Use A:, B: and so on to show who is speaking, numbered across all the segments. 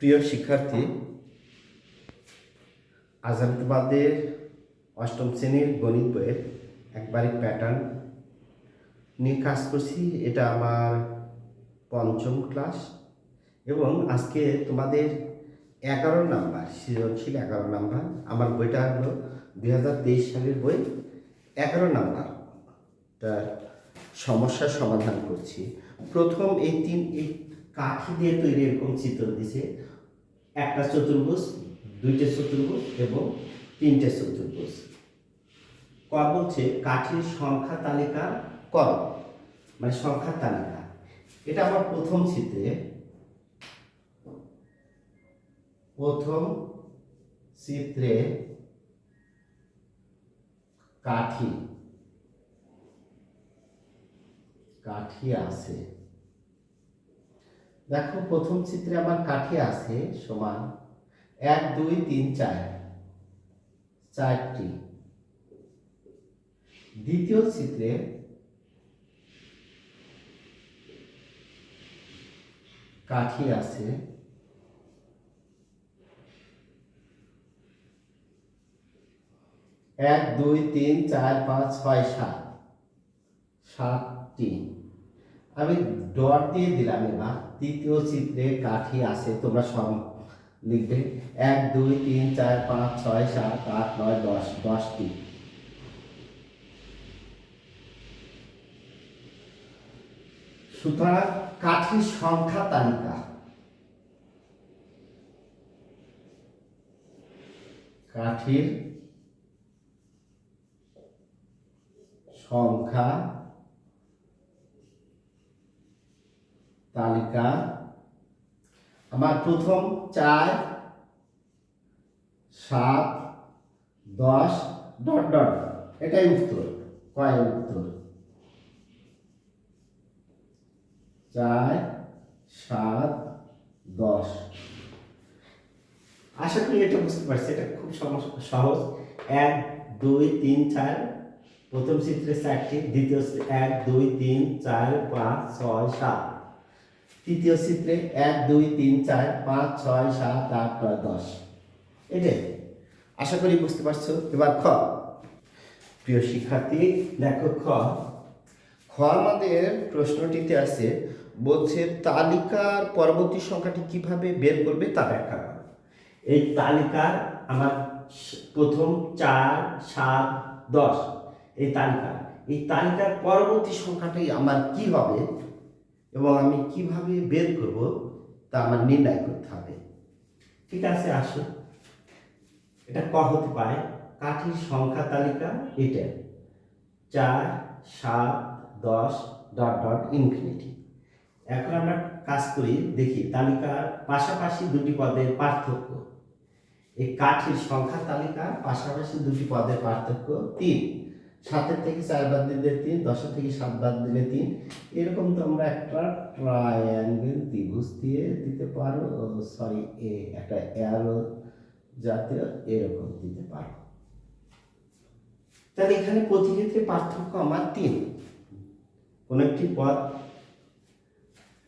A: প্রিয় শিক্ষার্থী আজাদবাদের অষ্টম শ্রেণীর গণিত বইয়ের একবারে প্যাটার্ন নিয়ে কাজ করছি এটা আমার পঞ্চম ক্লাস এবং আজকে তোমাদের এগারো নাম্বার সৃজনশীল এগারো নাম্বার আমার বইটা হলো দুই সালের বই এগারো নাম্বার তার সমস্যার সমাধান করছি প্রথম এই তিন এই কাঠি দিয়ে তৈরি এরকম চিত্র দিছে একটা চতুর্ভুজ দুইটা চতুর্ভুজ এবং তিনটে চতুর্ভুজ ক বলছে কাঠির সংখ্যা তালিকা ক মানে সংখ্যা তালিকা এটা আমার প্রথম চিত্রে প্রথম চিত্রে কাঠি কাঠি আছে দেখো প্রথম চিত্রে আমার কাঠি আছে সমান এক দুই তিন চার চারটি দ্বিতীয় চিত্রে কাঠি আছে এক দুই তিন চার পাঁচ ছয় সাত সাতটি আমি ডট দিয়ে দিলাম এবার দ্বিতীয় চিত্রে কাঠি আছে তোমরা সব লিখবে এক দুই তিন চার পাঁচ ছয় সাত আট নয় দশ দশটি সুতরাং কাঠির সংখ্যা তালিকা কাঠির সংখ্যা তালিকা আমার প্রথম চার সাত দশ ডট ডট এটাই উত্তর কয় উত্তর চার সাত দশ আশা করি এটা বুঝতে পারছি এটা খুব সহজ এক দুই তিন চার প্রথম চিত্রে চারটি দ্বিতীয় এক দুই তিন চার পাঁচ ছয় সাত তৃতীয় চিত্রে এক দুই তিন চার পাঁচ ছয় সাত আট নয় দশ এটাই আশা করি বুঝতে পারছো এবার খ প্রিয় শিক্ষার্থী দেখো খ খ আমাদের প্রশ্নটিতে আছে বলছে তালিকার পরবর্তী সংখ্যাটি কিভাবে বের করবে তা ব্যাখ্যা করো এই তালিকার আমার প্রথম চার সাত দশ এই তালিকা এই তালিকার পরবর্তী সংখ্যাটি আমার কি হবে এবং আমি কিভাবে বের করব তা আমার নির্ণয় করতে হবে ঠিক আছে আসুন এটা ক হতে পারে কাঠির সংখ্যা তালিকা এটা চার সাত দশ ডট ডট ইনফিনিটি এখন আমরা কাজ করি দেখি তালিকার পাশাপাশি দুটি পদের পার্থক্য এই কাঠির সংখ্যা তালিকার পাশাপাশি দুটি পদের পার্থক্য তিন সাতের থেকে চার বাদ দিলে তিন দশের থেকে সাত বাদ দিলে তিন এরকম তোমরা একটা ট্রায়াঙ্গেল ত্রিভুজ দিয়ে দিতে পারো সরি এ একটা অ্যারো জাতীয় এরকম দিতে পারো তাহলে এখানে প্রতিক্ষেত্রে পার্থক্য আমার তিন কোনো একটি পদ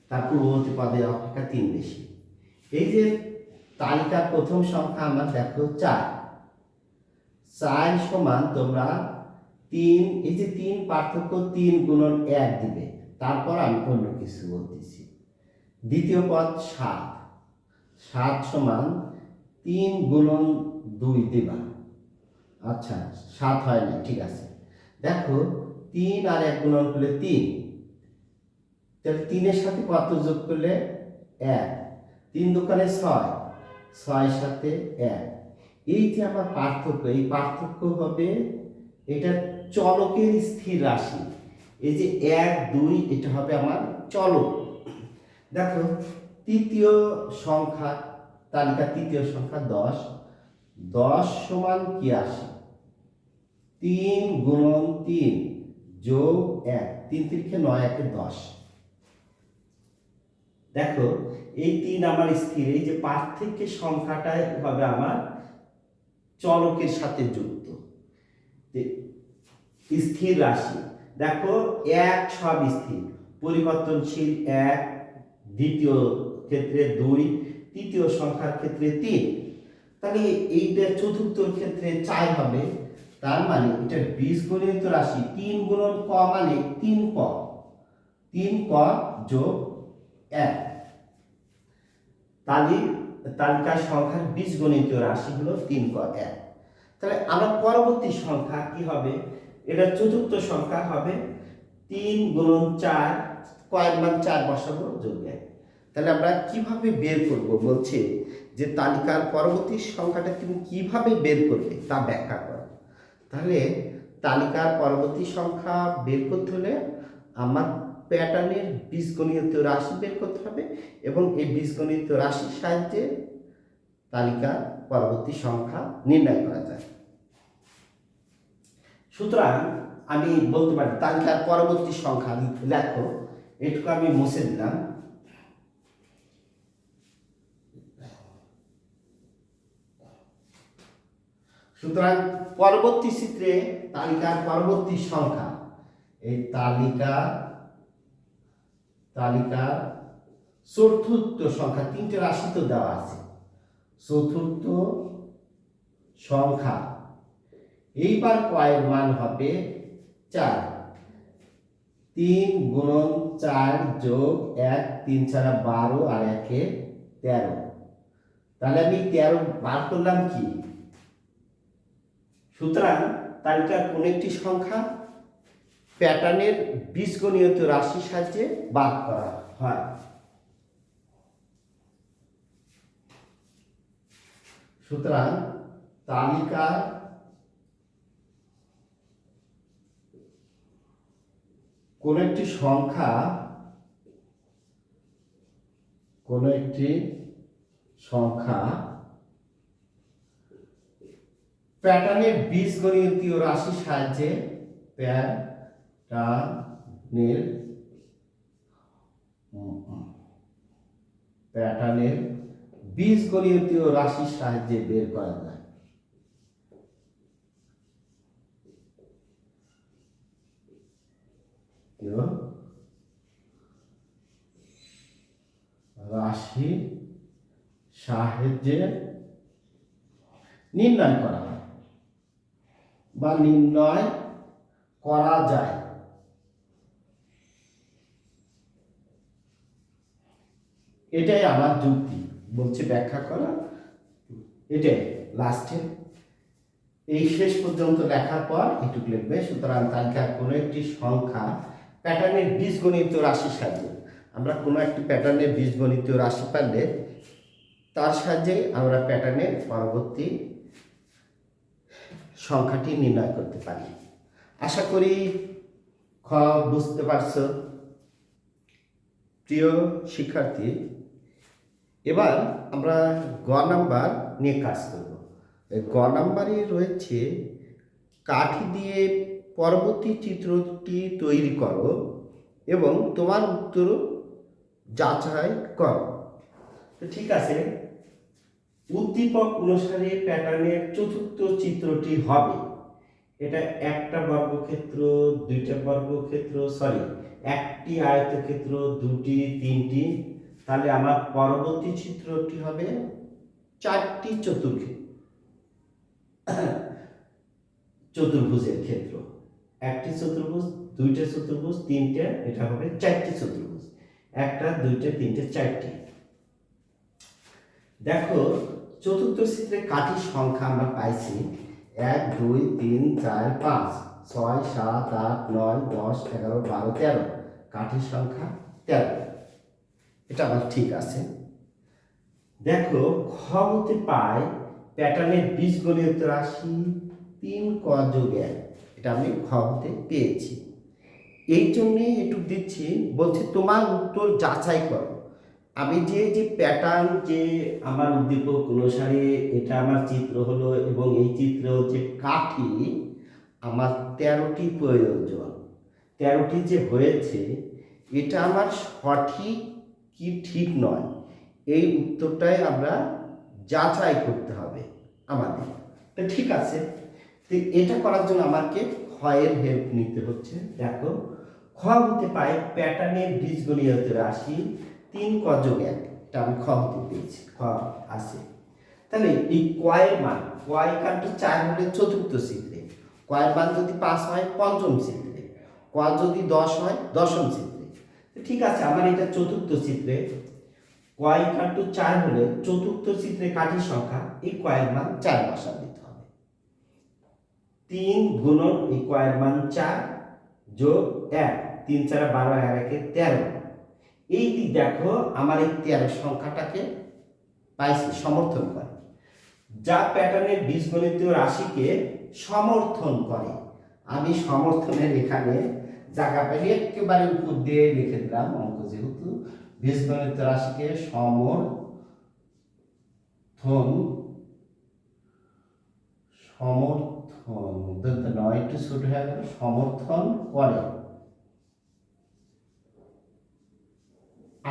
A: তার পূর্ববর্তী পদে অপেক্ষা তিন বেশি এই যে তালিকার প্রথম সংখ্যা আমার দেখো চার চার সমান তোমরা তিন এই যে তিন পার্থক্য তিন গুণন এক দিবে তারপর আমি অন্য কিছু বলতেছি দ্বিতীয় পদ সাত সাত সমান তিন গুণন দুই দেবা আচ্ছা সাত হয় না ঠিক আছে দেখো তিন আর এক গুণন করলে তিন তাহলে তিনের সাথে কত যোগ করলে এক তিন দোকানে ছয় ছয় সাথে এক এই যে আমার পার্থক্য এই পার্থক্য হবে এটা চলকের স্থির রাশি এই যে এক দুই এটা হবে আমার চলক দেখো তৃতীয় সংখ্যা তালিকা তৃতীয় সংখ্যা দশ দশ সমান কি আসে তিন গুণন তিন যোগ এক তিন তিরিখে নয় একে দশ দেখো এই তিন আমার স্থির এই যে পার্থক্যের সংখ্যাটা হবে আমার চলকের সাথে যুক্ত স্থির রাশি দেখো এক সব স্থির পরিবর্তনশীল এক দ্বিতীয় ক্ষেত্রে দুই তৃতীয় সংখ্যার ক্ষেত্রে তিন তাহলে এইটা চতুর্থ ক্ষেত্রে চাই হবে তার মানে এটা বীজগণিত রাশি তিন গুণন ক মানে তিন ক তিন ক যোগ এক তাহলে তালিকার সংখ্যার বীজগণিত রাশি হলো তিন ক এক তাহলে আমরা পরবর্তী সংখ্যা কি হবে এটা চতুর্থ সংখ্যা হবে তিন গুণ চার কয়েক মান চার বসাবো যোগ তাহলে আমরা কিভাবে বের করব বলছে যে তালিকার পরবর্তী সংখ্যাটা তুমি কিভাবে বের করবে তা ব্যাখ্যা করো তাহলে তালিকার পরবর্তী সংখ্যা বের করতে হলে আমার প্যাটার্নের বীজগণিত রাশি বের করতে হবে এবং এই বীজগণিত রাশির সাহায্যে তালিকার পরবর্তী সংখ্যা নির্ণয় করা যায় সুতরাং আমি বলতে পারি তালিকার পরবর্তী সংখ্যা লেখো এটুকু আমি মুছে দিলাম সুতরাং পরবর্তী চিত্রে তালিকার পরবর্তী সংখ্যা এই তালিকা তালিকার চতুর্থ সংখ্যা তিনটে রাশি তো দেওয়া আছে চতুর্থ সংখ্যা এইবার কয়ের মান হবে চার তিন গুণন চার যোগ এক তিন ছাড়া বারো আর একে তেরো তাহলে আমি তেরো বার করলাম কি সুতরাং তালিকার কোন একটি সংখ্যা প্যাটার্নের বীজগণিত রাশি সাহায্যে বাদ করা হয় সুতরাং তালিকা কোন একটি সংখ্যা কোন একটি সংখ্যা প্যাটার্নের বীজগণিতীয় রাশির সাহায্যে প্যাটার্নের প্যাটার্নের বীজগণিতীয় রাশির সাহায্যে বের করা যায় রাশি সাহায্যে নির্ণয় করা হয় বা নির্ণয় করা যায় এটাই আমার যুক্তি বলছে ব্যাখ্যা করা এটাই লাস্টে এই শেষ পর্যন্ত লেখার পর একটু লিখবে সুতরাং তালিকার কোনো একটি সংখ্যা প্যাটার্নের বীজগণিত রাশির সাহায্যে আমরা কোনো একটি প্যাটার্নের বীজগণিত রাশি পারলে তার সাহায্যে আমরা প্যাটার্নের পরবর্তী সংখ্যাটি নির্ণয় করতে পারি আশা করি খ বুঝতে পারছ প্রিয় শিক্ষার্থী এবার আমরা গ নাম্বার নিয়ে কাজ করব গ নাম্বারে রয়েছে কাঠি দিয়ে পরবর্তী চিত্রটি তৈরি করো এবং তোমার উত্তর যাচাই করো তো ঠিক আছে উদ্দীপক অনুসারে প্যাটার্নের চতুর্থ চিত্রটি হবে এটা একটা বর্গক্ষেত্র দুইটা বর্গক্ষেত্র সরি একটি আয়তক্ষেত্র দুটি তিনটি তাহলে আমার পরবর্তী চিত্রটি হবে চারটি চতুর্ক্ষেত্র চতুর্ভুজের ক্ষেত্র একটি চতুর্ভুজ দুইটা চতুর্ভুজ তিনটে এটা হবে চারটি চতুর্ভুজ একটা দুইটা তিনটে চারটি দেখো চতুর্থ চিত্রে কাঠির সংখ্যা আমরা পাইছি এক দুই তিন চার পাঁচ ছয় সাত আট নয় দশ এগারো বারো তেরো কাঠির সংখ্যা তেরো এটা আমার ঠিক আছে দেখো খ পায় প্যাটার্নের বীজগণিত রাশি তিন ক যোগ এক এটা আমি ঘ হতে পেয়েছি এই জন্যে একটু দিচ্ছি বলছি তোমার উত্তর যাচাই করো আমি যে যে প্যাটার্ন যে আমার উদ্দীপক অনুসারে এটা আমার চিত্র হলো এবং এই চিত্র যে কাঠি আমার তেরোটি প্রয়োজন তেরোটি যে হয়েছে এটা আমার সঠিক কি ঠিক নয় এই উত্তরটাই আমরা যাচাই করতে হবে আমাদের তো ঠিক আছে তো এটা করার জন্য আমাকে ক্ষয়ের হেল্প নিতে হচ্ছে দেখো খ হতে পায় প্যাটার্নের বীজগণিত রাশি তিন কজক একটা আমি খ হতে পেয়েছি খ আছে তাহলে এই কয়ের মান কয় কাণ্ড চার হলে চতুর্থ সিদ্ধে কয়ের মান যদি পাঁচ হয় পঞ্চম সিদ্ধে ক যদি দশ হয় দশম সিদ্ধে ঠিক আছে আমার এটা চতুর্থ সিদ্ধে কয় কাণ্ড চার হলে চতুর্থ সিদ্ধে কাঠির সংখ্যা এই কয়ের মান চার বসা দিত তিন গুণন এই মান চার যোগ এক তিন চার বারো আর একে তেরো এইটি দেখো আমার এই তেরো সংখ্যাটাকে পাইছি সমর্থন করে যা প্যাটার্নের বীজগণিতীয় রাশিকে সমর্থন করে আমি সমর্থনের এখানে জায়গা পেলে একেবারে উপর দিয়ে লিখে দিলাম অঙ্ক যেহেতু বীজগণিত রাশিকে সমর্থন সমর্থন দন্ত নয়টি ছোট হয়ে সমর্থন করে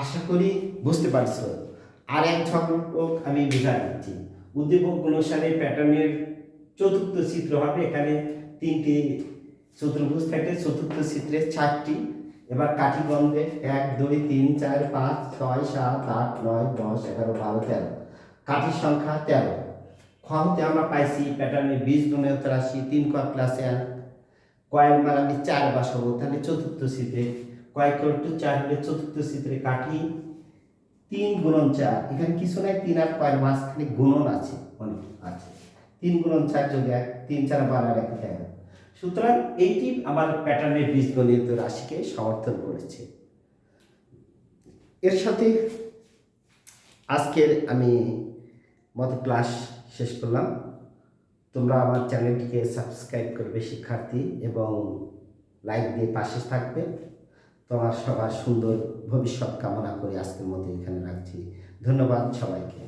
A: আশা করি বুঝতে পারছো আর এক ছক আমি বুঝা দিচ্ছি উদ্দীপক গুণসারে প্যাটার্নের চতুর্থ চিত্র হবে এখানে তিনটি চতুর্ভুজ থাকে চতুর্থ চিত্রে চারটি এবার কাঠি বন্ধে এক দুই তিন চার পাঁচ ছয় সাত আট নয় দশ এগারো বারো তেরো কাঠির সংখ্যা তেরো খ আমরা পাইছি প্যাটার্নের বীজ গুণের রাশি তিন কয়েক ক্লাস আর কয়েক মান আমি চার বসাবো তাহলে চতুর্থ শীতে কয়েক টু চার হলে চতুর্থ শীতের কাঠি তিন গুণন চার এখানে কিছু নাই তিন আর কয়েক খানে গুণন আছে অনেক আছে তিন গুণন চার যোগ এক তিন চার বার আর এক তেরো সুতরাং এইটি আমার প্যাটার্নের বীজগণিত রাশিকে সমর্থন করেছে এর সাথে আজকের আমি মত ক্লাস শেষ করলাম তোমরা আমার চ্যানেলটিকে সাবস্ক্রাইব করবে শিক্ষার্থী এবং লাইক দিয়ে পাশে থাকবে তোমার সবার সুন্দর ভবিষ্যৎ কামনা করে আজকের মতো এখানে রাখছি ধন্যবাদ সবাইকে